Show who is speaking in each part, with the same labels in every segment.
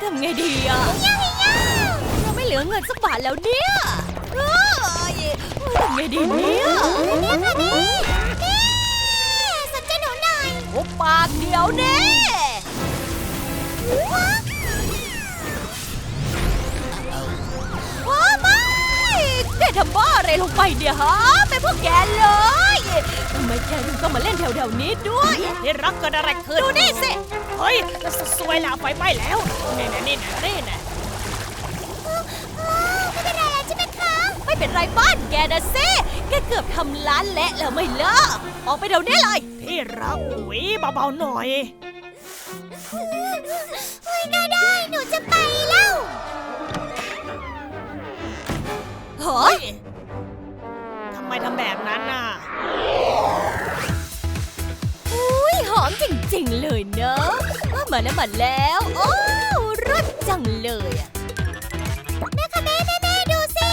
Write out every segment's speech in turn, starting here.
Speaker 1: ทำไงดีอะเราไม่เหลือเงินสักบาทแล้วเนี่ยเอ้ยทำไงดีเนี่ย
Speaker 2: สนใจหนูหน่อย
Speaker 1: โอ้ปากเดียวเน่ ทำบ้าอะไรลงไปเนี่ยฮะเป็นพวกแกเลยทำไมแกถึงต้องมาเล่นแถวๆนี้ด้วย
Speaker 3: นี่รักเกิดอะไรขึ้น
Speaker 1: ดูนี่สิ
Speaker 3: เฮ้ยสสวยแล้วไฟไหม้แล้วนี่นะนี่นะนี่นะ
Speaker 2: ไม่เป็นไรแล้วใช่ไหมคะ
Speaker 1: ไม่เป็นไรบ้านแกนะสิแกเกือบทำร้านเละแล้วไม่เลิกออกไปเดี๋ยวนี้เลย
Speaker 3: ที่รักอุ้ยเบาๆหน่อย
Speaker 2: เฮ้ยก็ได้หนู แล้ว
Speaker 3: มา
Speaker 1: แล้ว โอ้รสจังเลยอะ
Speaker 2: แม่คะแม่แม่แม่ดูสิ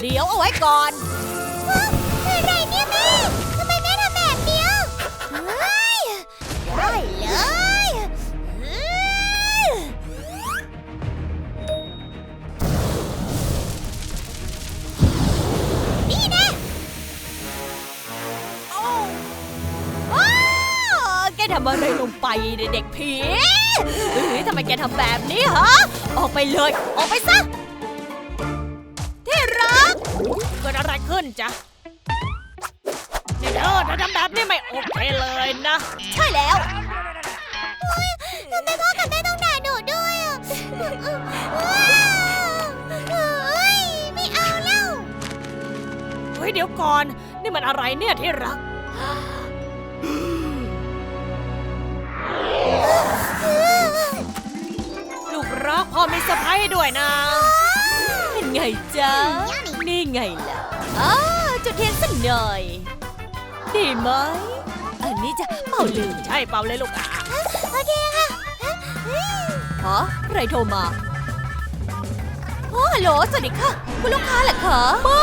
Speaker 1: เดี๋ยวเอาไว้ก่อน
Speaker 2: ด็
Speaker 1: กผีเฮ้ยทำไมแกทำแบบนี้ฮะ ออกไปเลย ออกไปซะ ที่รัก
Speaker 3: เกิดอะไรขึ้นจ๊ะนี่เธอเธอทำแบบนี้ไม่โอเคเลยนะ
Speaker 1: ใช่แล้ว
Speaker 2: ทำไมพ่อกับแม่ต้องด่าหนูด้วยอะว้าวเฮ้ยไม่เอาแล้ว
Speaker 3: เฮ้ยเดี๋ยวก่อน นี่มันอะไรเนี่ยที่รัก พ่อมีเซอร์ไพรส์ด้วยนะ
Speaker 1: เป็นไงจ๊ะ นี่ไงล่ะอ้าจุดเทียนสักหน่อย ดีไหม อันนี้จะเป่าลืม
Speaker 3: ใช่เปล่าเลยลูกอะ
Speaker 2: โอเคค่ะ
Speaker 1: ฮะใครโทรมาโอ้ฮัลโหลสวัสดีค่ะ คุณลูกค้าเหรอคะไม่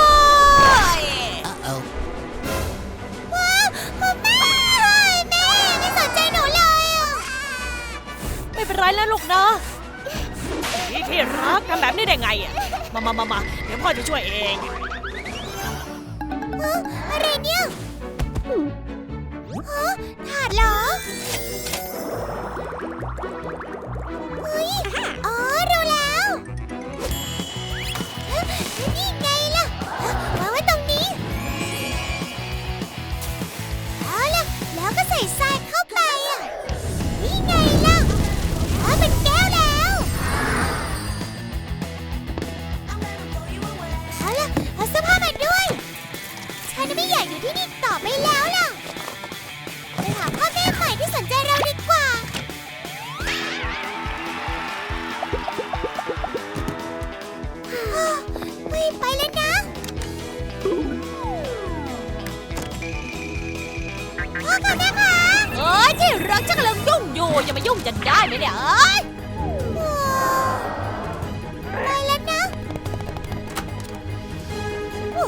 Speaker 2: ว้าวคุณแม่แม่ไม่สนใจหนูเลยอะ
Speaker 3: ไม่เป็นไรแล้วลูกนะนี่ ที่รักทำแบบนี้ได้ไงอะ มามามามาเดี๋ยวพ่อจะช่วยเอง
Speaker 2: ฮะอะไรเนี่ยฮะถาดเหรอ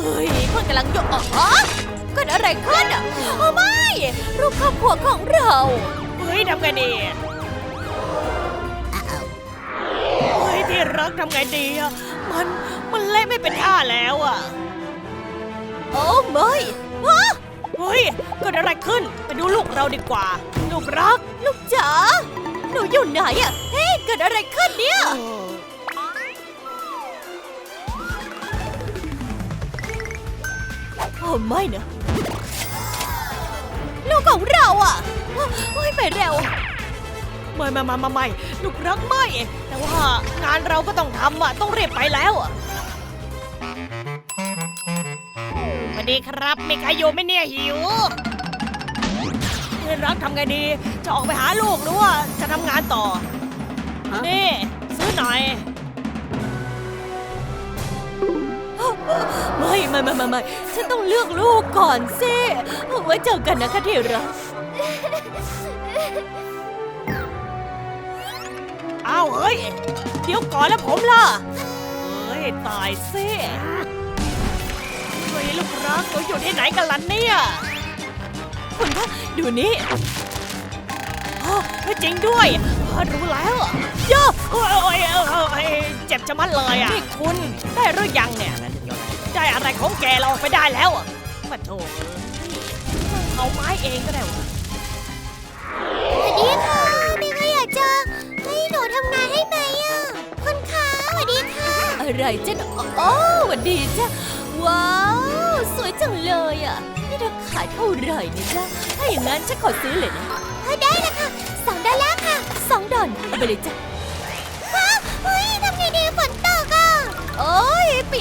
Speaker 2: เฮ้ยเพื่อนกำ
Speaker 1: ลังยุ่งอ๋อเกิดอะไรขึ้นอะโอ้ไม่ รูปครอบครัวของเรา
Speaker 3: เฮ้ยทำไงดีเฮ้ยที่รักทำไงดีอะมันมันเละไม่เป็นท่าแล้วอะ
Speaker 1: โอ้ไม่ฮะ
Speaker 3: เฮ้ยเกิดอะไรขึ้นไปดูลูกเราดีกว่า ลูกรัก
Speaker 1: ลูกจ๋าหนูอยู่ไหนอะเฮ้ยเกิดอะไรขึ้นเนี่ย โอ้ไม่นะลูกของเราอะโอ้ยไปเร็ว
Speaker 3: ไม่ไม่ไม่ไม่ไม่ลูกรักไม่แต่ว่างานเราก็ต้องทำอะต้องรีบไปแล้วอะสวัสดีครับมีใครอยู่ไหมเนี่ยหิวเพื่อนรักทำไงดี จะออกไปหาลูกหรือว่าจะทำงานต่อนี่ซื้อหน่อย
Speaker 1: ไม่ไม่ไม่ไม่ไม่ฉันต้องเลือกลูกก่อนสิไว้เจอกันนะคะที่รัก
Speaker 3: อ้าวเฮ้ย เดี๋ยวก่อนแล้วผมล่ะเฮ้ย ตายสิเฮ้ยลูกรักหนูอยู่ที่ไหนกันล่ะเนี่ย
Speaker 1: คุณคะดูนี่อ๋อ
Speaker 3: จริงด้วยเออรู้แล้วย่าโอ้ยอ้ยโอ้ยโอ้ยเจ็บจะมัดเลยอะนี่คุณ ได้หรือยังเนี่ย ได้อะไรของแกเราออกไปได้แล้วอะมาโถเอาไม้เองก็ได้วะ
Speaker 2: สวัสดีค่ะมีใครอยากจะให้หนูทำงานให้ไหมอะคุณคะสวัสดีค่ะ
Speaker 1: อะไรจ๊ะโอ้หวัดดีจ้ะว้าว สวยจังเลยอะ นี่เธอขายเท่าไหร่เนี่ยจ๊ะถ้าอย่างนั้นฉันขอซื้อเลยนะ
Speaker 2: เออได้ละค่ะสองดอลลาร์ค่ะ
Speaker 1: สองดอนเอาไปเลยจ้ะ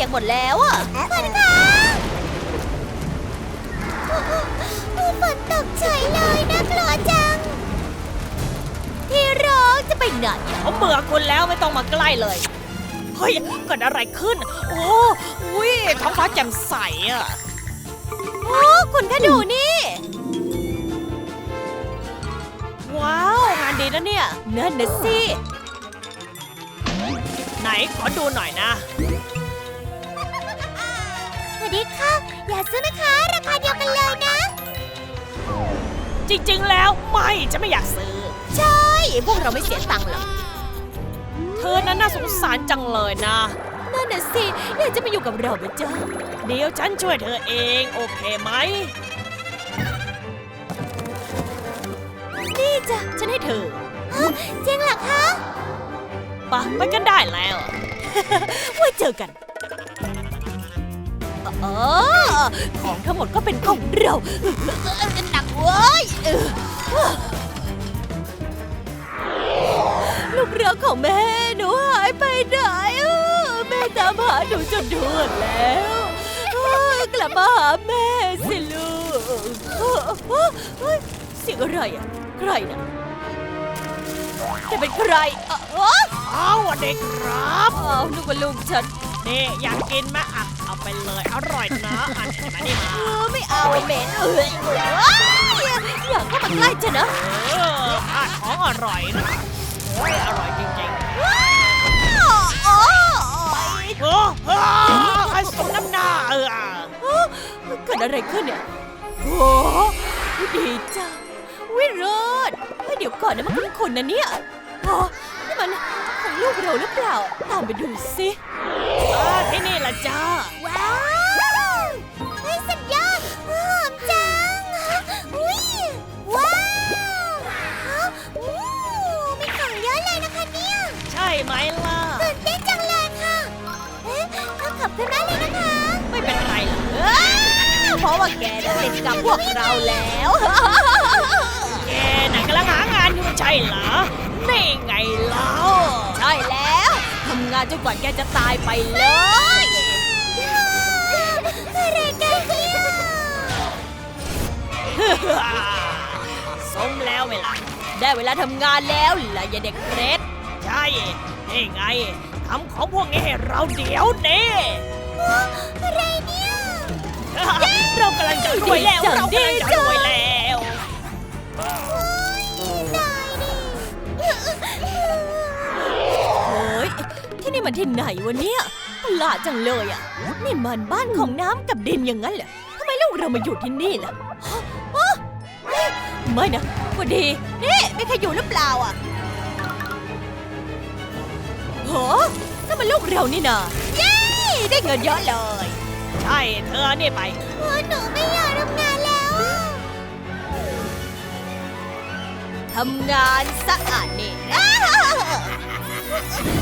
Speaker 1: ยเปียกหมดแล้วอะ
Speaker 2: คุณคะโอ้โหโอ้ฝนตกเฉยเลยน่ากลัวจัง
Speaker 1: ที่รักจะไปไหนอะ
Speaker 3: ผมเบื่อคุณแล้วไม่ต้องมาใกล้เลย เฮ้ยเกิดอะไรขึ้น โอ้อุ้ยท้องฟ้าแจ่มใสอะ
Speaker 1: โอ้คุณคะดูนี่
Speaker 3: ว้าว งานดีนะเนี่ย
Speaker 1: นั่นนะสิ
Speaker 3: ไหนขอดูหน่อยนะ
Speaker 2: สวัสดีค่ะ อยากซื้อไหมคะ ราคาเดียวกันเลยนะ
Speaker 3: จริงๆ แล้วไม่จะไม่อยากซื้อ
Speaker 1: ใช่ พวกเราไม่เสียตังค์หรอก
Speaker 3: เธอนั้นน่าสงสารจังเลยนะ
Speaker 1: นั่นน่ะสิ อยากจะมาอยู่กับเราไหมจ๊ะ
Speaker 3: เดี๋ยวฉันช่วยเธอเอง โอเคไหม
Speaker 1: นี่จ้ะ ฉันให้เธอ
Speaker 2: จริงเหรอคะ
Speaker 3: ปะไปกันได้แล้ว
Speaker 1: ไว้เจอกัน เออของทั้งหมดก็เป็นของเราหนักเว้ยลูกเรือของแม่หนูหายไปไหนอแม่ตามหาหนูจนทั่วแล้วกลับมาหาแม่สิลูกเสียงอะไรอะใครนะจะเป็นใครออเออ
Speaker 3: เด็กครับ
Speaker 1: อ้าวนึกว่าลูกฉัน
Speaker 3: นี่อยากกินมอะ ไปเลยอร่อยนะอันนี้มานี่มา
Speaker 1: เออไม่เอาเหม็นเอ้ยว้ายอย่าเข้ามาใกล้ฉันนะ
Speaker 3: เอออะของอร่อยนะโอ้ยอร่อยจริงๆ
Speaker 1: ว้าวโอ้ย
Speaker 3: โอ้โหไอ้สมน้ำหน้าเอออะ
Speaker 1: เกิดอะไรขึ้นเนี่ยโอ้ดีจังวิโรดเฮ้ยเดี๋ยวก่อนนะมันเป็นคนนะเนี่ยอ๋อนี่มันของลูกเราหรือเปล่า ตามไปดูสิ
Speaker 3: เออ ที่นี่ละจ้า
Speaker 2: ว้าวเฮ้ยสุดยอดหอมจังอุ้ยว้าวฮะอู้มีของเยอะเลยนะคะเนี่ย
Speaker 3: ใช่ไหมล่ะ
Speaker 2: ตื่นเต้นจังเลยค่ะเอ๊ะขอบคุณมากเลยนะคะ
Speaker 3: ไม่เป็นไรหรอก
Speaker 1: อ้าวเพราะว่าแกน่ะติดกับพวกเราแล้ว
Speaker 3: แกน่ะกำลังหางานอยู่ใช่เหรอ นี่ไงา
Speaker 1: นจนกว่าแกจะตายไปเลย
Speaker 2: อะไรกันเนี่ย
Speaker 3: สมแล้วเวลา
Speaker 1: ได้เวลาทำงานแล้วล่ะอย่าเด็กเกรด
Speaker 3: ใช่ นี่ไงทำของพวกนี้ให้เราเดี๋ยวนี้
Speaker 2: อะไรเนี่ย
Speaker 3: เรากำลังจะรวยแล้ว เรากำลังจะรวยแล้ว
Speaker 1: มันที่ไหนวะเนี่ยประหลาดจังเลยอะ นี่มันบ้านของน้ำกับดินอย่างนั้นเหรอทำไมลูกเรามาอยู่ที่นี่ล่ะฮะฮะเฮ้ยไม่นะพอดี นี่มีใครอยู่หรือเปล่าอะโหนั่นมันลูกเรานี่นาเย้ ได้เงินเยอะเลย
Speaker 3: ใช่ เธอนี่ไป
Speaker 2: โอ้หนูไม่อยากทำงานแล้วอะ
Speaker 1: ทำงานสะอาดนี่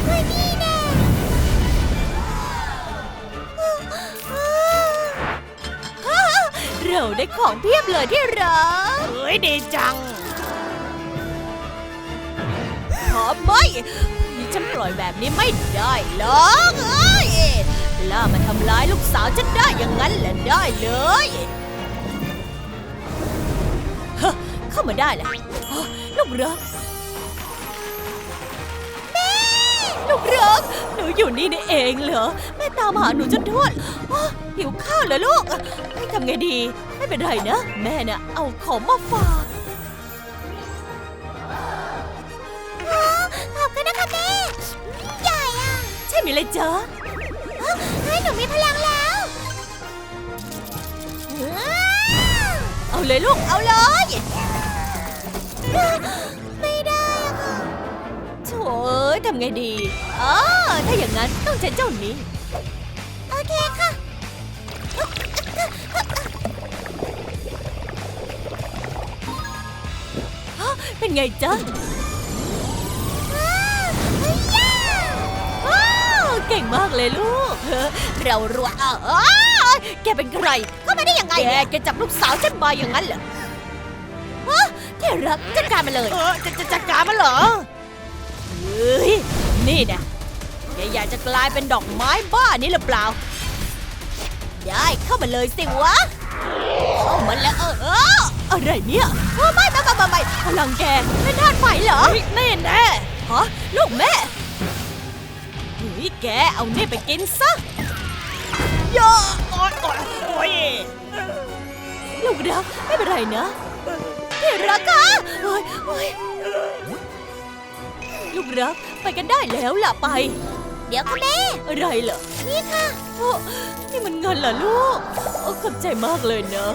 Speaker 2: เฮ้ยนี่แเรา
Speaker 1: ได้ของเพียบเลยที่รัก
Speaker 3: เฮ้ยดีจัง
Speaker 1: ขอไม่นี่ฉันปล่อยแบบนี้ไม่ได้หรอกเอ้ยล่ามาทำร้ายลูกสาวฉันได้อย่างนั้นแหละได้เลยฮะเข้ามาได้แหละฮะลูกรัก กรักหนูอยู่นี่นี่เองเหรอ แม่ตามหาหนูจนทั่วฮะหิวข้าวเหรอลูก ให้ทำไงดี ไม่เป็นไรนะ แม่น่ะเอาของมาฝาก
Speaker 2: ขอบคุณนะคะแม่ใหญ่อะ
Speaker 1: ใช่ไหมเลยจ๊ะ
Speaker 2: เฮ้ยหนูมีพลังแล้วว้าว
Speaker 1: เอาเลยลูก เอาเลย
Speaker 2: ไม่ได้
Speaker 1: ทำไงดีอ๋อถ้าอย่างนั้นต้องใช้เจ้านี้
Speaker 2: โอเคค่ะ
Speaker 1: ฮะเป็นไงจ๊ะ
Speaker 2: ว้าวเฮ้ยย่า
Speaker 1: ว้าวเก่งมากเลยลูกเฮ้อเรารัวอ้าวอ้าวแกเป็นใคร
Speaker 2: เข้ามาได้ยังไง
Speaker 1: แก
Speaker 2: เนี่ย
Speaker 1: แกจับลูกสาวฉันมาอย่างนั้นเหรอฮะที่รักจัดการมาเลย
Speaker 3: เออจะจะจัดการมันเหรอ
Speaker 1: เฮ้ยนี่นะแกอยากจะกลายเป็นดอกไม้บ้านี่หรือเปล่า ได้เข้ามาเลยสิวะเข้ามาแล้วเออเอออะไรเนี่ยเออไม่ไม่ไม่ไม่ไม่พลังแกเป็นธาตุไฟเหรอ
Speaker 3: เฮ้ยแน่แน่
Speaker 1: ฮะลูกแม่เฮ้ยแกเอานี่ไปกินซะ
Speaker 3: เยอะโอ๊ยโอ๊ยโอ๊ย
Speaker 1: ลูกรักไม่เป็นไรนะที่รักค่ะเฮ้ยเฮ้ย ลูกรักไปกันได้แล้วล่ะไป
Speaker 2: เดี๋ยวค่ะแม่
Speaker 1: อะไรเหรอ
Speaker 2: นี่ค่ะ
Speaker 1: โอ้นี่มันเงินเหรอลูกโอ้ขอบใจมากเลยนะ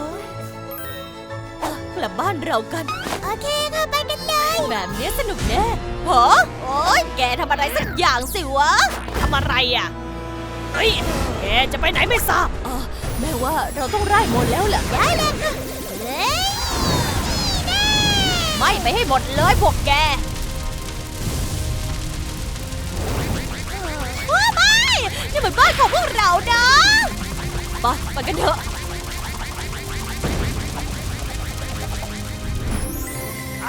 Speaker 1: อะกลับบ้านเรากัน
Speaker 2: โอเคค่ะไปกันเลย
Speaker 1: แบบนี้สนุกแน่หอโอ้ยแกทำอะไรสักอย่างสิวะ
Speaker 3: ทำอะไรอะ เฮ้ย แกจะไปไหนไม่ทราบ
Speaker 1: อ๋อแม่ว่าเราต้องไล่หมดแล้วแหละ
Speaker 2: ได้เลยค่ะ เฮ้ย
Speaker 1: ไม่ไปให้หมดเลยพวกแก ของพวกเรานะไปไปกันเถอะ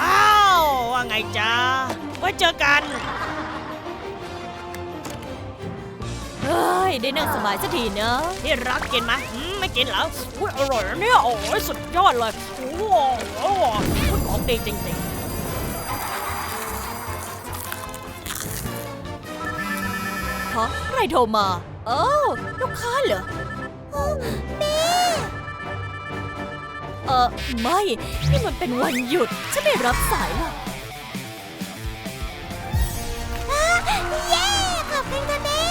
Speaker 3: อ้าวว่าไงจ๊ะไว้เจอกัน
Speaker 1: เฮ้ย ได้นั่งสบายสักทีนะ
Speaker 3: ที่รักกินไหมอืมไม่กินเหรออุ้ยอร่อยนะเนี่ยโอ้ยสุดยอดเลยโอ้โหโอ้โหอุ๊ยของดีจริง
Speaker 1: ฮะใครโทรมา โอ้ลูกค้าเหรอ
Speaker 2: โอ้แม่
Speaker 1: เออไม่ นี่มันเป็นวันหยุด ฉันไม่รับสายหรอก
Speaker 2: อะเย้ ขอบคุณค่ะแม่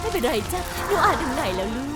Speaker 1: ไม่เป็นไรจ้ะหนูอ่านถึงไหนแล้วลูก